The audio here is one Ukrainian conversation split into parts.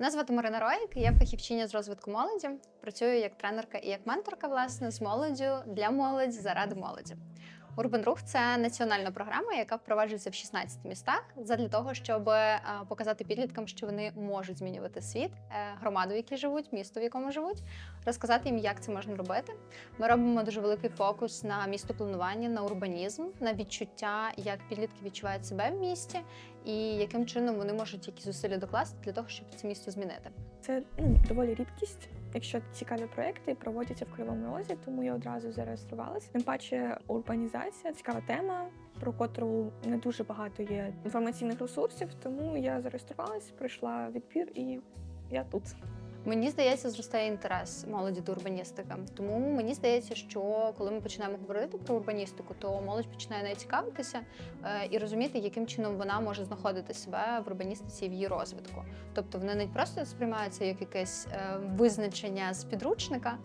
Мене звати Марина Роїк, я фахівчиня з розвитку молоді. Працюю як тренерка і як менторка власне з молоддю для молоді заради молоді. Урбан Рух це національна програма, яка впроваджується в 16 містах задля того, щоб е, показати підліткам, що вони можуть змінювати світ, е, громаду, в якій живуть, місто, в якому живуть, розказати їм, як це можна робити. Ми робимо дуже великий фокус на містопланування, на урбанізм, на відчуття, як підлітки відчувають себе в місті, і яким чином вони можуть якісь зусилля докласти для того, щоб це місто змінити. Це ну, доволі рідкість. Якщо цікаві проекти проводяться в Кривому Розі, тому я одразу зареєструвалася. Тим паче урбанізація цікава тема, про котру не дуже багато є інформаційних ресурсів. Тому я зареєструвалась, пройшла відбір і я тут. Мені здається, зростає інтерес молоді до урбаністики. Тому мені здається, що коли ми починаємо говорити про урбаністику, то молодь починає нею цікавитися е, і розуміти, яким чином вона може знаходити себе в урбаністиці і в її розвитку. Тобто вони не просто сприймаються як якесь е, визначення з підручника,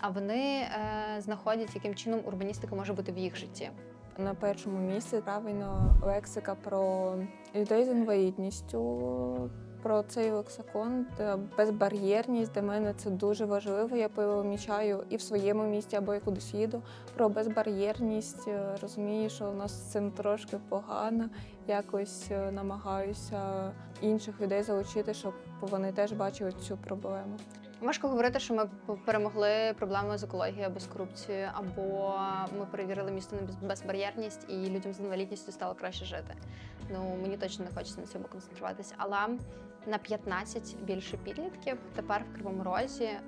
а вони е, знаходять, яким чином урбаністика може бути в їх житті. На першому місці правильно лексика про людей з інвалідністю. Про цей лексикон безбар'єрність для мене це дуже важливо. Я помічаю і в своєму місті, або я кудись їду. Про безбар'єрність е, розумію, що у нас з цим трошки погано. Якось е, намагаюся інших людей залучити, щоб вони теж бачили цю проблему. Важко говорити, що ми перемогли проблему з екологією або з корупцією, або ми перевірили місто на безбар'єрність і людям з інвалідністю стало краще жити. Ну мені точно не хочеться на цьому концентруватися. Але на 15 більше підлітків тепер в Кривому Розі е,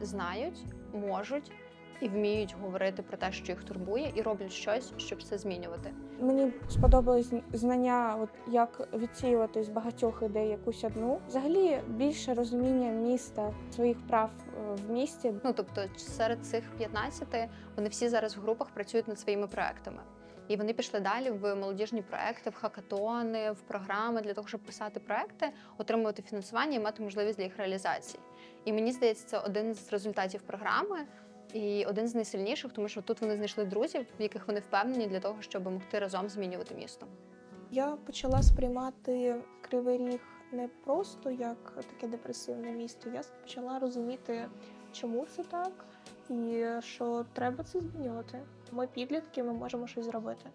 знають, можуть і вміють говорити про те, що їх турбує, і роблять щось, щоб це змінювати. Мені сподобались знання, от як відсіювати з багатьох ідей якусь одну. Взагалі більше розуміння міста, своїх прав е, в місті. Ну тобто, серед цих 15 вони всі зараз в групах працюють над своїми проектами. І вони пішли далі в молодіжні проекти, в хакатони, в програми для того, щоб писати проекти, отримувати фінансування і мати можливість для їх реалізації. І мені здається, це один з результатів програми і один з найсильніших, тому що тут вони знайшли друзів, в яких вони впевнені для того, щоб могти разом змінювати місто. Я почала сприймати Кривий Ріг не просто як таке депресивне місто. Я почала розуміти, чому це так, і що треба це змінювати. Ми підлітки, ми можемо щось зробити.